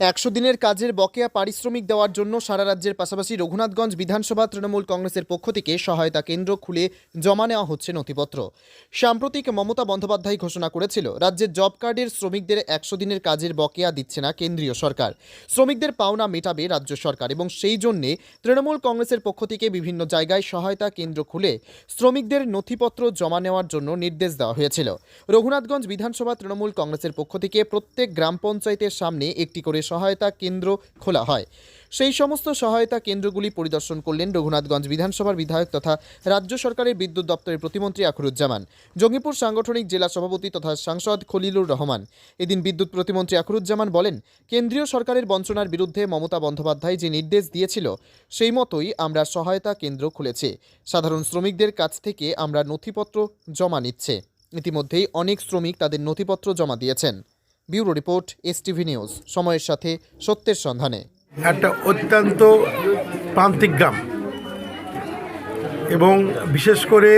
একশো দিনের কাজের বকেয়া পারিশ্রমিক দেওয়ার জন্য সারা রাজ্যের পাশাপাশি রঘুনাথগঞ্জ বিধানসভা তৃণমূল কংগ্রেসের পক্ষ থেকে সহায়তা কেন্দ্র খুলে জমা নেওয়া হচ্ছে নথিপত্র। সাম্প্রতিক মমতা বন্দ্যোপাধ্যায় ঘোষণা করেছিল, রাজ্যের জব কার্ডের শ্রমিকদের একশো দিনের কাজের বকেয়া দিচ্ছে না কেন্দ্রীয় সরকার। শ্রমিকদের পাওনা মেটাবে রাজ্য সরকার এবং সেই জন্যে তৃণমূল কংগ্রেসের পক্ষ থেকে বিভিন্ন জায়গায় সহায়তা কেন্দ্র খুলে শ্রমিকদের নথিপত্র জমা নেওয়ার জন্য নির্দেশ দেওয়া হয়েছিল। রঘুনাথগঞ্জ বিধানসভা তৃণমূল কংগ্রেসের পক্ষ থেকে প্রত্যেক গ্রাম পঞ্চায়েতের সামনে একটি করে সহায়তা কেন্দ্র খোলা হয়। সেই সমস্ত সহায়তা কেন্দ্রগুলি পরিদর্শন করলেন রঘুনাথগঞ্জ বিধানসভার বিধায়ক তথা রাজ্য সরকারের বিদ্যুৎ দপ্তরের প্রতিমন্ত্রী আখরুজ্জামান, জঙ্গিপুর সাংগঠনিক জেলা সভাপতি তথা সাংসদ খলিলুর রহমান। এদিন বিদ্যুৎ প্রতিমন্ত্রী আখরুজ্জামান বলেন, কেন্দ্রীয় সরকারের বঞ্চনার বিরুদ্ধে মমতা বন্দ্যোপাধ্যায় যে নির্দেশ দিয়েছিল, সেই মতোই আমরা সহায়তা কেন্দ্র খুলেছি। সাধারণ শ্রমিকদের কাছ থেকে আমরা নথিপত্র জমা নিচ্ছে। ইতিমধ্যেই অনেক শ্রমিক তাদের নথিপত্র জমা দিয়েছেন। ব্যুরো রিপোর্ট, এসটিভি নিউজ, সময়ের সাথে সত্যের সন্ধানে। একটা অত্যন্ত প্রান্তিক গ্রাম এবং বিশেষ করে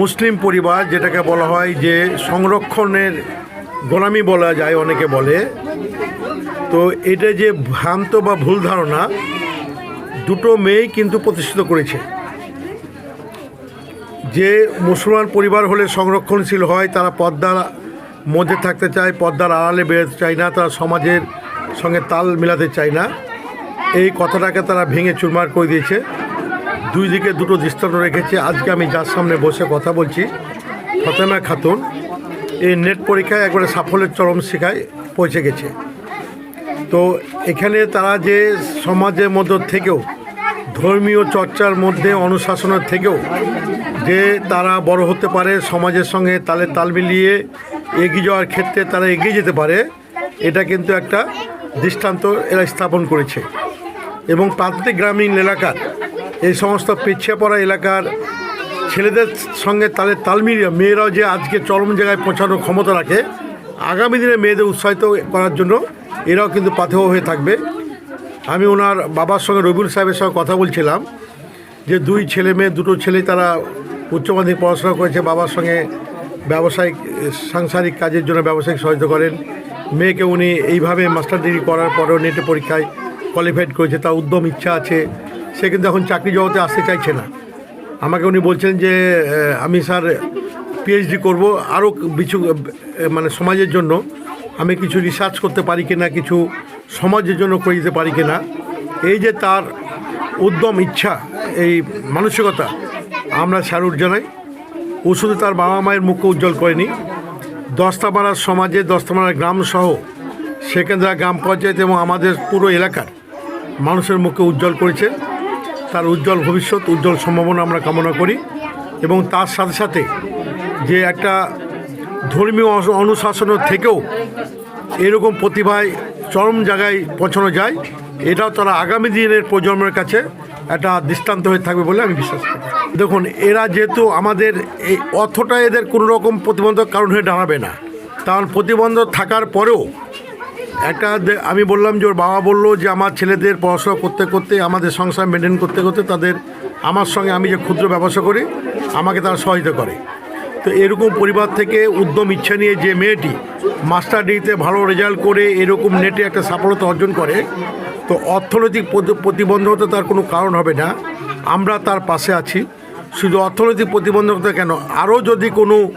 মুসলিম পরিবার, যেটাকে বলা হয় যে সংরক্ষণের গোলামি বলা যায় অনেকে বলে, তো এটা যে ভ্রান্ত বা ভুল ধারণা, দুটো মেয়েই কিন্তু প্রতিষ্ঠিত করেছে। যে মুসলমান পরিবার হলে সংরক্ষণশীল হয়, তারা পর্দার মধ্যে থাকতে চায় পর্দার আড়ালে বেরোতে চায় না, তারা সমাজের সঙ্গে তাল মেলাতে চায় না। এই কথাটাকে তারা ভেঙে চুরমার করে দিয়েছে। দুই দিকে দুটো দৃষ্টান্ত রেখেছে। আজকে আমি যার সামনে বসে কথা বলছি, ফতেমা খাতুন। এই নেট পরীক্ষায় একবারে সাফল্যের চরম শিখায় পৌঁছে গেছে। তো এখানে তারা যে সমাজের মধ্য থেকেও, ধর্মীয় চর্চার মধ্যে, অনুশাসনের থেকেও যে তারা বড় হতে পারে, সমাজের সঙ্গে তালে তাল মিলিয়ে এগিয়ে যাওয়ার ক্ষেত্রে তারা এগিয়ে যেতে পারে, এটা কিন্তু একটা দৃষ্টান্ত এরা স্থাপন করেছে। এবং প্রান্তিক গ্রামীণ এলাকার এই সমস্ত পিছিয়ে পড়া এলাকার ছেলেদের সঙ্গে তাদের তাল মিলিয়ে মেয়েরাও যে আজকে চরম জায়গায় পৌঁছানোর ক্ষমতা রাখে, আগামী দিনে মেয়েদের উৎসাহিত করার জন্য এরাও কিন্তু পাথেয় হয়ে থাকবে। আমি ওনার বাবার সঙ্গে রবিউল সাহেবের সঙ্গে কথা বলছিলাম যে দুই ছেলে মেয়ে, দুটো ছেলে তারা উচ্চ মাধ্যমিক পড়াশোনা করেছে, বাবার সঙ্গে ব্যবসায়িক, সাংসারিক কাজের জন্য ব্যবসায়িক সহায়তা করেন। মেয়েকে উনি এইভাবে মাস্টার ডিগ্রি করার পরেও নেটে পরীক্ষায় কোয়ালিফাইড করেছে, তার উদ্যম ইচ্ছা আছে। সে কিন্তু এখন চাকরি জগতে আসতে চাইছে না। আমাকে উনি বলছেন যে আমি স্যার পিএইচডি করব আরও কিছু মানে সমাজের জন্য। আমি কিছু রিসার্চ করতে পারি কিনা, কিছু সমাজের জন্য করে দিতে পারি কিনা। এই যে তার উদ্যম ইচ্ছা, এই মানসিকতা, আমরা স্যালুট জানাই। ও শুধু তার বাবা মায়ের মুখ উজ্জ্বল করেনি। দস্তামারার সমাজে দস্তামারার গ্রাম সহ সেকেন্দ্রা গ্রাম পঞ্চায়েত এবং আমাদের পুরো এলাকার মানুষের মুখে উজ্জ্বল করেছে। তার উজ্জ্বল ভবিষ্যৎ, উজ্জ্বল সম্ভাবনা আমরা কামনা করি এবং তার সাথে সাথে যে একটা ধর্মীয় অনুশাসনের থেকেও এরকম প্রতিভায় চরম জায়গায় পৌঁছানো যায়, এটাও তারা আগামী দিনের প্রজন্মের কাছে একটা দৃষ্টান্ত হয়ে থাকবে বলে আমি বিশ্বাস করি। দেখুন, এরা যেহেতু আমাদের এই অর্থটা এদের কোনো রকম প্রতিবন্ধক কারণ হয়ে দাঁড়াবে না। কারণ প্রতিবন্ধক থাকার পরেও একটা আমি বললাম যে ওর বাবা বলল যে আমার ছেলেদের পড়াশোনা করতে করতে, আমাদের সংসার মেনটেন করতে করতে তাদের, আমার সঙ্গে আমি যে ক্ষুদ্র ব্যবসা করি, আমাকে তারা সহায়তা করে। তো এরকম পরিবার থেকে উদ্যম ইচ্ছা নিয়ে যে মেয়েটি মাস্টার ডিগ্রিতে ভালো রেজাল্ট করে এরকম নেটে একটা সফলতা অর্জন করে, তো অর্থনৈতিক প্রতি- প্রতিবন্ধকতা তার কোনো কারণ হবে না। আমরা তার পাশে আছি। শুধু অর্থনৈতিক প্রতিবন্ধকতা কেন? আরও যদি কোনো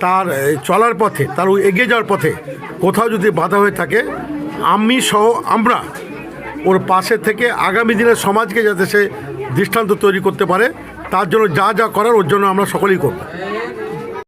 তার চলার পথে, তার এগিয়ে যাওয়ার পথে কোথাও যদি বাধা হয়ে থাকে, আমি সহ আমরা ওর পাশে থেকে আগামী দিনের সমাজকে যাতে সে দৃষ্টান্ত তৈরি করতে পারে, তার জন্য যা যা করার ওর জন্য আমরা সকলেই করব।